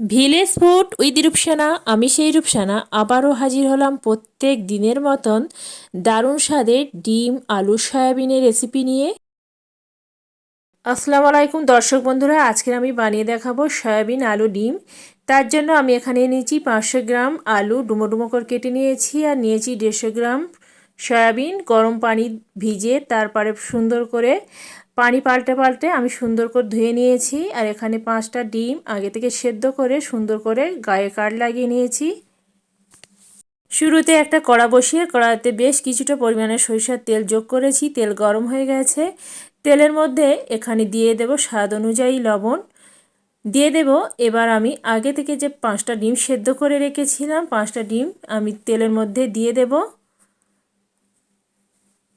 Village food with Rupsana আমি সেই রূপসানা আবারও হাজির হলাম প্রত্যেক দিনের মতন দারুণ স্বাদের ডিম, আলু, সয়াবিনের রেসিপি নিয়ে। আসসালামু আলাইকুম দর্শক বন্ধুরা, আজকে আমি বানিয়ে দেখাবো সয়াবিন আলু ডিম। তার জন্য আমি এখানে নিয়েছি পাঁচশো গ্রাম আলু ডুমো ডুমো করে কেটে নিয়েছি আর নিয়েছি দেড়শো গ্রাম সয়াবিন, গরম পানি ভিজে তারপরে সুন্দর করে পানি পাল্টে পাল্টে আমি সুন্দর করে ধুয়ে নিয়েছি। আর এখানে পাঁচটা ডিম আগে থেকে সেদ্ধ করে সুন্দর করে গায়ে কাঠ লাগিয়ে নিয়েছি। শুরুতে একটা কড়া বসিয়ে কড়াতে বেশ কিছুটা পরিমাণে সরিষার তেল যোগ করেছি। তেল গরম হয়ে গেছে। তেলের মধ্যে এখানে দিয়ে দেব স্বাদ অনুযায়ী লবণ। দিয়ে দেব এবার আমি আগে থেকে যে পাঁচটা ডিম সেদ্ধ করে রেখেছিলাম, পাঁচটা ডিম আমি তেলের মধ্যে দিয়ে দেবো।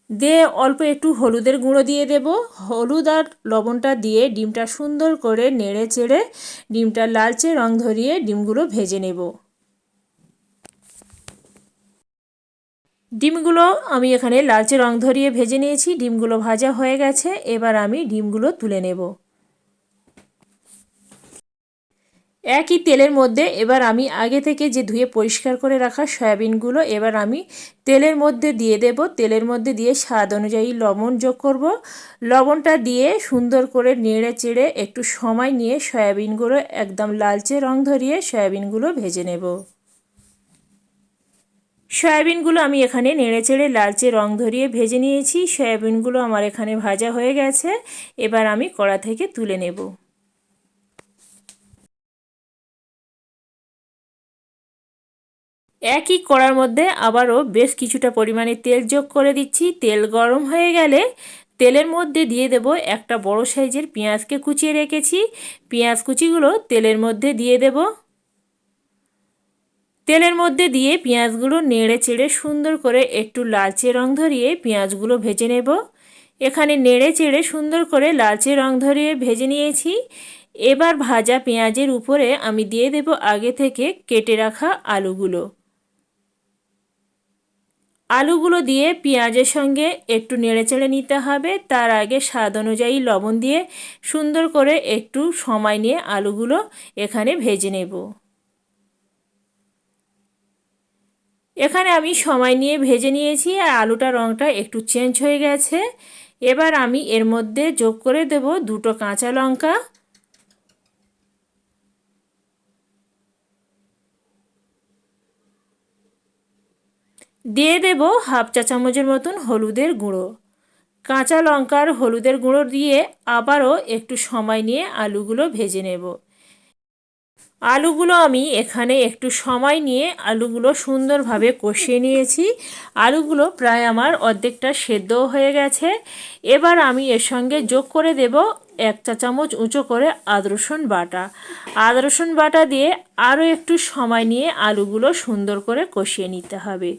দিয়ে অল্প একটু হলুদের গুঁড়ো দিয়ে দেব। হলুদ আর লবণটা দিয়ে ডিমটা সুন্দর করে নেড়ে চেড়ে ডিমটা লালচে রং ধরিয়ে ডিমগুলো ভেজে নেব। ডিমগুলো আমি এখানে লালচে রং ধরিয়ে ভেজে নিয়েছি। ডিমগুলো ভাজা হয়ে গেছে। এবার আমি ডিমগুলো তুলে নেব। একই তেলের মধ্যে এবার আমি আগে থেকে যে ধুয়ে পরিষ্কার করে রাখা সয়াবিনগুলো এবার আমি তেলের মধ্যে দিয়ে দেব। তেলের মধ্যে দিয়ে স্বাদ অনুযায়ী লবণ যোগ করব। লবণটা দিয়ে সুন্দর করে নেড়ে চেড়ে একটু সময় নিয়ে সয়াবিনগুলো একদম লালচে রং ধরিয়ে সয়াবিনগুলো ভেজে নেব। সয়াবিনগুলো আমি এখানে নেড়ে চেড়ে লালচে রং ধরিয়ে ভেজে নিয়েছি। সয়াবিনগুলো আমার এখানে ভাজা হয়ে গেছে। এবার আমি কড়া থেকে তুলে নেব। একই কড়ার মধ্যে আবারও বেশ কিছুটা পরিমাণে তেল যোগ করে দিচ্ছি। তেল গরম হয়ে গেলে তেলের মধ্যে দিয়ে দেব একটা বড় সাইজের পেঁয়াজকে কুচিয়ে রেখেছি। পেঁয়াজ কুচিগুলো তেলের মধ্যে দিয়ে দেব। তেলের মধ্যে দিয়ে পেঁয়াজগুলো নেড়ে চেড়ে সুন্দর করে একটু লালচে রং ধরিয়ে পেঁয়াজগুলো ভেজে নেব। এখানে নেড়ে চেড়ে সুন্দর করে লালচে রং ধরিয়ে ভেজে নিয়েছি। এবার ভাজা পেঁয়াজের উপরে আমি দিয়ে দেব আগে থেকে কেটে রাখা আলুগুলো। আলুগুলো দিয়ে পেঁয়াজের সঙ্গে একটু নেড়েচেড়ে নিতে হবে। তার আগে স্বাদ অনুযায়ী লবণ দিয়ে সুন্দর করে একটু সময় নিয়ে আলুগুলো এখানে ভেজে নেব। এখানে আমি সময় নিয়ে ভেজে নিয়েছি আর আলুটার রঙটা একটু চেঞ্জ হয়ে গেছে। এবার আমি এর মধ্যে যোগ করে দেব দুটো কাঁচা লঙ্কা। দিয়ে দেব হাফ চা চামচের মতন হলুদের গুঁড়ো। কাঁচা লঙ্কার হলুদের গুঁড়ো দিয়ে আবারও একটু সময় নিয়ে আলুগুলো ভেজে নেব। আলুগুলো আমি এখানে একটু সময় নিয়ে আলুগুলো সুন্দরভাবে কষিয়ে নিয়েছি। আলুগুলো প্রায় আমার অর্ধেকটা সেদ্ধ হয়ে গেছে। এবার আমি এর সঙ্গে যোগ করে দেব এক চা চামচ উঁচু করে আদা রসুন বাটা। আদা রসুন বাটা দিয়ে আরও একটু সময় নিয়ে আলুগুলো সুন্দর করে কষিয়ে নিতে হবে।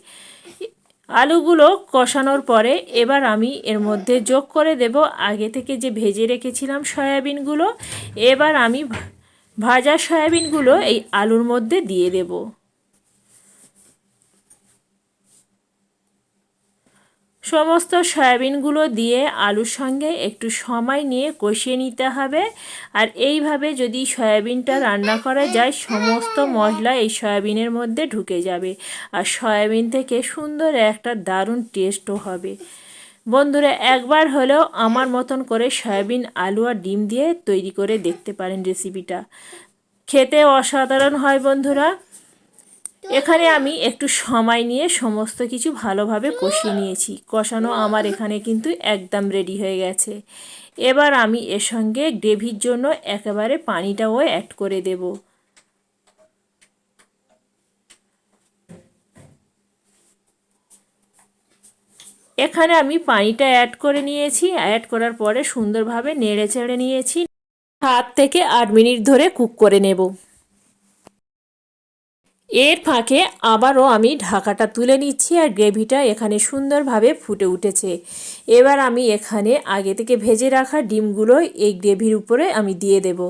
আলুগুলো কষানোর পরে এবার আমি এর মধ্যে যোগ করে দেব। আগে থেকে যে ভেজে রেখেছিলাম সয়াবিনগুলো, এবার আমি ভাজা সয়াবিনগুলো এই আলুর মধ্যে দিয়ে দেব। সমস্ত সয়াবিনগুলো দিয়ে আলুর সঙ্গে একটু সময় নিয়ে কষিয়ে নিতে হবে। আর এইভাবে যদি সয়াবিনটা রান্না করা যায়, সমস্ত মশলা এই সয়াবিনের মধ্যে ঢুকে যাবে। আর সয়াবিন থেকে সুন্দর একটা দারুণ টেস্টও হবে। বন্ধুরা, একবার হলেও আমার মতন করে সয়াবিন, আলু আর ডিম দিয়ে তৈরি করে দেখতে পারেন রেসিপিটা। খেতে অসাধারণ হয় বন্ধুরা। এখানে আমি একটু সময় নিয়ে সমস্ত কিছু ভালোভাবে কষিয়ে নিয়েছি। কষানো আমার এখানে কিন্তু একদম রেডি হয়ে গেছে। এবার আমি এর সঙ্গে গ্রেভির জন্য একেবারে পানিটাও অ্যাড করে দেব। এখানে আমি পানিটা অ্যাড করে নিয়েছি। অ্যাড করার পরে সুন্দরভাবে নেড়ে চেড়ে নিয়েছি। সাত থেকে আট মিনিট ধরে কুক করে নেব। এর ফাঁকে আবারও আমি ঢাকাটা তুলে নিচ্ছি আর গ্রেভিটা এখানে সুন্দরভাবে ফুটে উঠেছে। এবার আমি এখানে আগে থেকে ভেজে রাখা ডিমগুলো এই গ্রেভির উপরে আমি দিয়ে দেব।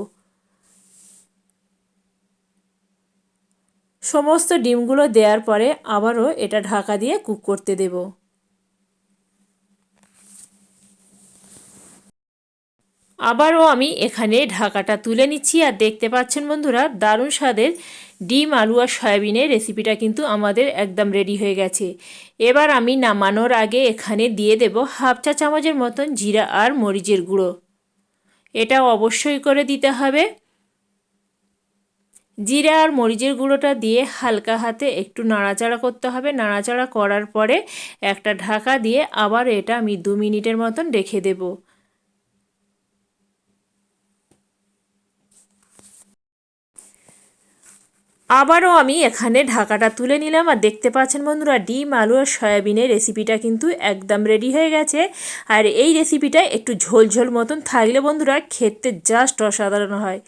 সমস্ত ডিমগুলো দেওয়ার পরে আবারও এটা ঢাকা দিয়ে কুক করতে দেবো। আবারও আমি এখানে ঢাকাটা তুলে নিচ্ছি। আর দেখতে পাচ্ছেন বন্ধুরা, দারুণ স্বাদের ডিম আলু আর সয়াবিনের রেসিপিটা কিন্তু আমাদের একদম রেডি হয়ে গেছে। এবার আমি নামানোর আগে এখানে দিয়ে দেব হাফ চা চামচের মতন জিরা আর মরিচের গুঁড়ো। এটা অবশ্যই করে দিতে হবে। জিরা আর মরিচের গুঁড়োটা দিয়ে হালকা হাতে একটু নাড়াচাড়া করতে হবে। নাড়াচাড়া করার পরে একটা ঢাকা দিয়ে আবার এটা আমি দু মিনিটের মতন রেখে দেবো। আবারও আমি এখানে ঢাকাটা তুলে নিলাম আর দেখতে পাচ্ছেন বন্ধুরা, ডিম, আলু আর সয়াবিনের রেসিপিটা কিন্তু একদম রেডি হয়ে গেছে। আর এই রেসিপিটা একটু ঝোল ঝোল মতন থাকলে বন্ধুরা খেতে জাস্ট অসাধারণ হয়।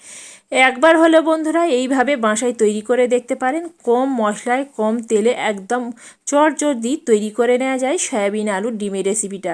একবার হলে বন্ধুরা এইভাবে বাসায় তৈরি করে দেখতে পারেন, কম মশলায়, কম তেলে একদম চটজলদি তৈরি করে নেওয়া যায় সয়াবিন আলুর ডিমের রেসিপিটা।